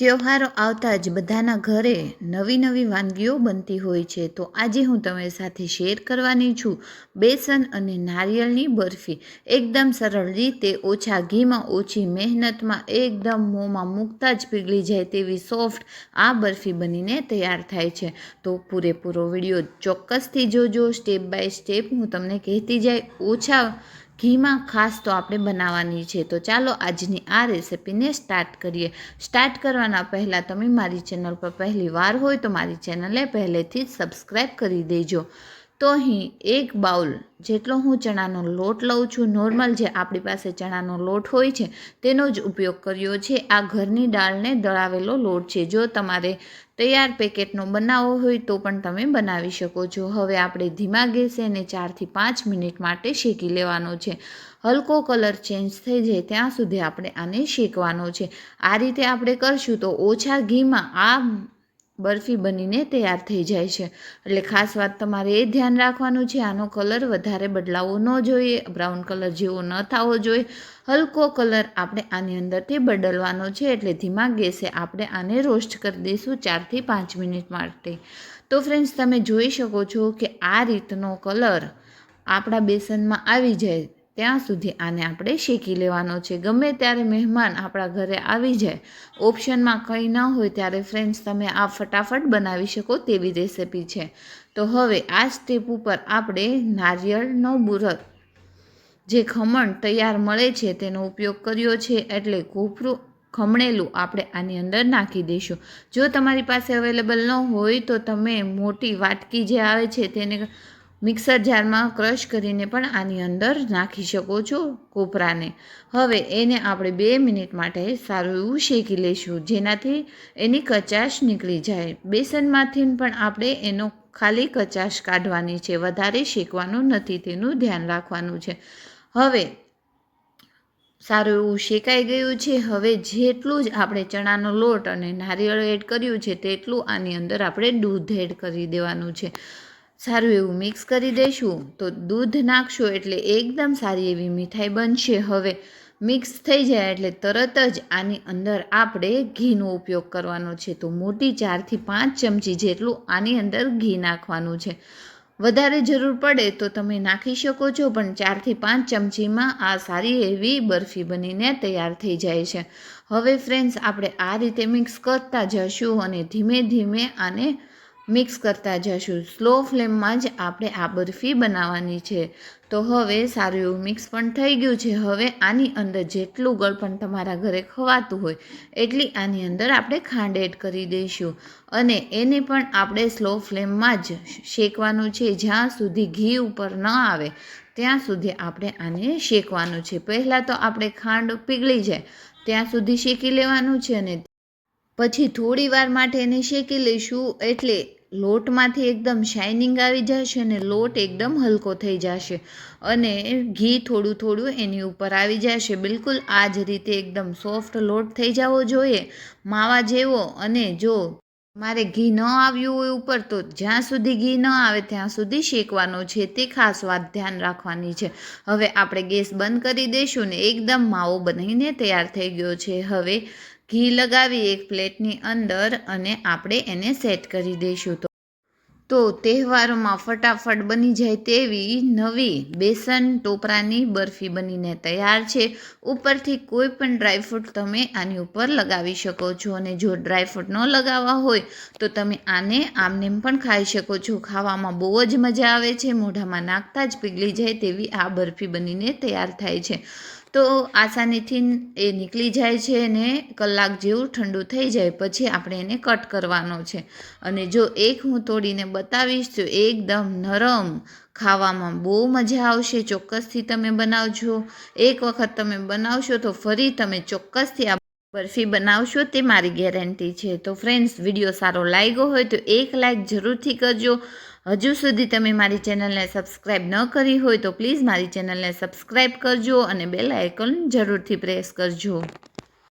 તહેવારો આવતા જ બધાના ઘરે નવી નવી વાનગીઓ બનતી હોય છે. તો આજે હું તમારી સાથે શેર કરવાની છું બેસન અને નારિયેળની બરફી. એકદમ સરળ રીતે ઓછા ઘીમાં ઓછી મહેનતમાં એકદમ મોંમાં મૂકતા જ પીગળી જાય તેવી સોફ્ટ આ બરફી બનીને તૈયાર થાય છે. તો પૂરેપૂરો વીડિયો ચોક્કસથી જોજો. સ્ટેપ બાય સ્ટેપ હું તમને કહેતી જાય ઓછા ઘીમાં ખાસ તો આપણે બનાવવાની છે. તો ચાલો આજની આ રેસિપીને સ્ટાર્ટ કરીએ. સ્ટાર્ટ કરવાના પહેલાં તમે મારી ચેનલ પર પહેલી વાર હોય તો મારી ચેનલને પહેલેથી જ સબસ્ક્રાઈબ કરી દેજો. તો અહીં એક બાઉલ જેટલો હું ચણાનો લોટ લઉં છું, નોર્મલ જે આપણી પાસે ચણાનો લોટ હોય છે, તેનો જ ઉપયોગ કર્યો છે. આ ઘરની દાળને દળાવેલો લોટ છે. જો તમારે તૈયાર પેકેટનો બનાવવો હોય તો પણ તમે બનાવી શકો છો. હવે આપણે ધીમા ગેસે એને ચારથી પાંચ મિનિટ માટે શેકી લેવાનો છે. હલકો કલર ચેન્જ થઈ જાય ત્યાં સુધી આપણે આને શેકવાનો છે. આ રીતે આપણે કરશું તો ઓછા ઘીમાં આ બરફી બનીને તૈયાર થઈ જાય છે. એટલે ખાસ વાત તમારે એ ધ્યાન રાખવાનું છે, આનો કલર વધારે બદલાવવો ન જોઈએ, બ્રાઉન કલર જેવો ન થવો જોઈએ. હલકો કલર આપણે આની અંદરથી બદલવાનો છે, એટલે ધીમા ગેસે આપણે આને રોસ્ટ કરી દઈશું ચારથી પાંચ મિનિટ માટે. તો ફ્રેન્ડ્સ, તમે જોઈ શકો છો કે આ રીતનો કલર આપણા બેસનમાં આવી જાય. ત્યાં સુધી આને આપણે શેકી લેવાનો છે. ગમે ત્યારે મહેમાન આપણા ઘરે આવી જાય, ઓપ્શનમાં કંઈ ન હોય ત્યારે ફ્રેન્ડ્સ તમે આ ફટાફટ બનાવી શકો તેવી રેસિપી છે. તો હવે આ સ્ટેપ ઉપર આપણે નારિયેળનો બુરક જે ખમણ તૈયાર મળે છે તેનો ઉપયોગ કર્યો છે એટલે કોપરું, ખમણેલું આપણે આની અંદર નાખી દઈશું. જો તમારી પાસે અવેલેબલ ન હોય તો તમે મોટી વાટકી જે આવે છે તેને મિક્સર જારમાં ક્રશ કરીને પણ આની અંદર નાખી શકો છો કોપરાને. હવે એને આપણે બે મિનિટ માટે સારું એવું શેકી લઈશું, જેનાથી એની કચાશ નીકળી જાય. બેસનમાંથી પણ આપણે એનો ખાલી કચાશ કાઢવાની છે, વધારે શેકવાનું નથી, તેનું ધ્યાન રાખવાનું છે. હવે સારું એવું શેકાઈ ગયું છે, હવે જેટલું જ આપણે ચણાનો લોટ અને નારિયેળ એડ કર્યું છે, તેટલું આની અંદર આપણે દૂધ એડ કરી દેવાનું છે. સારું એવું મિક્સ કરી દઈશું. તો દૂધ નાખશું એટલે એકદમ સારી એવી મીઠાઈ બનશે. હવે મિક્સ થઈ જાય એટલે તરત જ આની અંદર આપણે ઘીનો ઉપયોગ કરવાનો છે. તો મોટી ચારથી પાંચ ચમચી જેટલું આની અંદર ઘી નાખવાનું છે. વધારે જરૂર પડે તો તમે નાખી શકો છો, પણ ચારથી પાંચ ચમચીમાં આ સારી એવી બરફી બનીને તૈયાર થઈ જાય છે. હવે ફ્રેન્ડ્સ આપણે આ રીતે મિક્સ કરતા જશું અને ધીમે ધીમે આને મિક્સ કરતા જશું. સ્લો ફ્લેમમાં જ આપણે આ બરફી બનાવવાની છે. તો હવે સારું એવું મિક્સ પણ થઈ ગયું છે. હવે આની અંદર જેટલું ગળપણ તમારા ઘરે ખવાતું હોય એટલી આની અંદર આપણે ખાંડ એડ કરી દઈશું. અને એને પણ આપણે સ્લો ફ્લેમમાં જ શેકવાનું છે. જ્યાં સુધી ઘી ઉપર ન આવે, ત્યાં સુધી આપણે આને શેકવાનું છે. પહેલાં તો આપણે ખાંડ પીગળી જાય, ત્યાં સુધી શેકી લેવાનું છે અને પછી થોડી વાર માટે એને શેકી લઈશું એટલે લોટમાંથી એકદમ શાઇનિંગ આવી જશે અને લોટ એકદમ હલકો થઈ જશે. અને ઘી થોડું થોડું એની ઉપર આવી જશે. બિલકુલ આ જ રીતે એકદમ સોફ્ટ લોટ થઈ જવો જોઈએ. માવા જેવો અને જો મારે ઘી ન આવ્યું હોય ઉપર, તો જ્યાં સુધી ઘી ન આવે ત્યાં સુધી શેકવાનો છે. તે ખાસ વાત ધ્યાન રાખવાની છે. હવે આપણે ગેસ બંધ કરી દઈશું ને એકદમ માવો બનીને તૈયાર થઈ ગયો છે. હવે ઘી લગાવી એક પ્લેટની અંદર અને આપણે એને સેટ કરી દઈશું તો. તો તહેવારોમાં ફટાફટ બની જાય તેવી નવી બેસન ટોપરાની બરફી બનીને તૈયાર છે. ઉપરથી કોઈ પણ ડ્રાયફ્રૂટ તમે આની ઉપર લગાવી શકો છો અને જો ડ્રાયફ્રૂટ ન લગાવવા હોય તો તમે આને આમનેમ પણ ખાઈ શકો છો. ખાવામાં બહુ જ મજા આવે છે, મોઢામાં નાખતા જ પીગળી જાય તેવી આ બરફી બનીને તૈયાર થાય છે. તો આસાનીથી એ નીકળી જાય છે અને કલાક જેવું ઠંડુ થઈ જાય. પછી આપણે એને કટ કરવાનો છે. અને જો એક હું તોડીને બતાવીશ, તો એકદમ નરમ ખાવામાં બહુ મજા આવશે. ચોક્કસથી તમે બનાવજો. એક વખત તમે બનાવશો તો ફરી તમે ચોક્કસથી આ બરફી બનાવશો, તે મારી ગેરંટી છે. તો ફ્રેન્ડ્સ વીડિયો સારો લાગ્યો હોય તો એક લાઇક જરૂરથી કરજો. હજુ સુધી તમે મારી ચેનલને સબસ્ક્રાઈબ ન કરી હોય તો પ્લીઝ મારી ચેનલને સબસ્ક્રાઈબ કરજો અને બેલ આઇકન જરૂરથી પ્રેસ કરજો.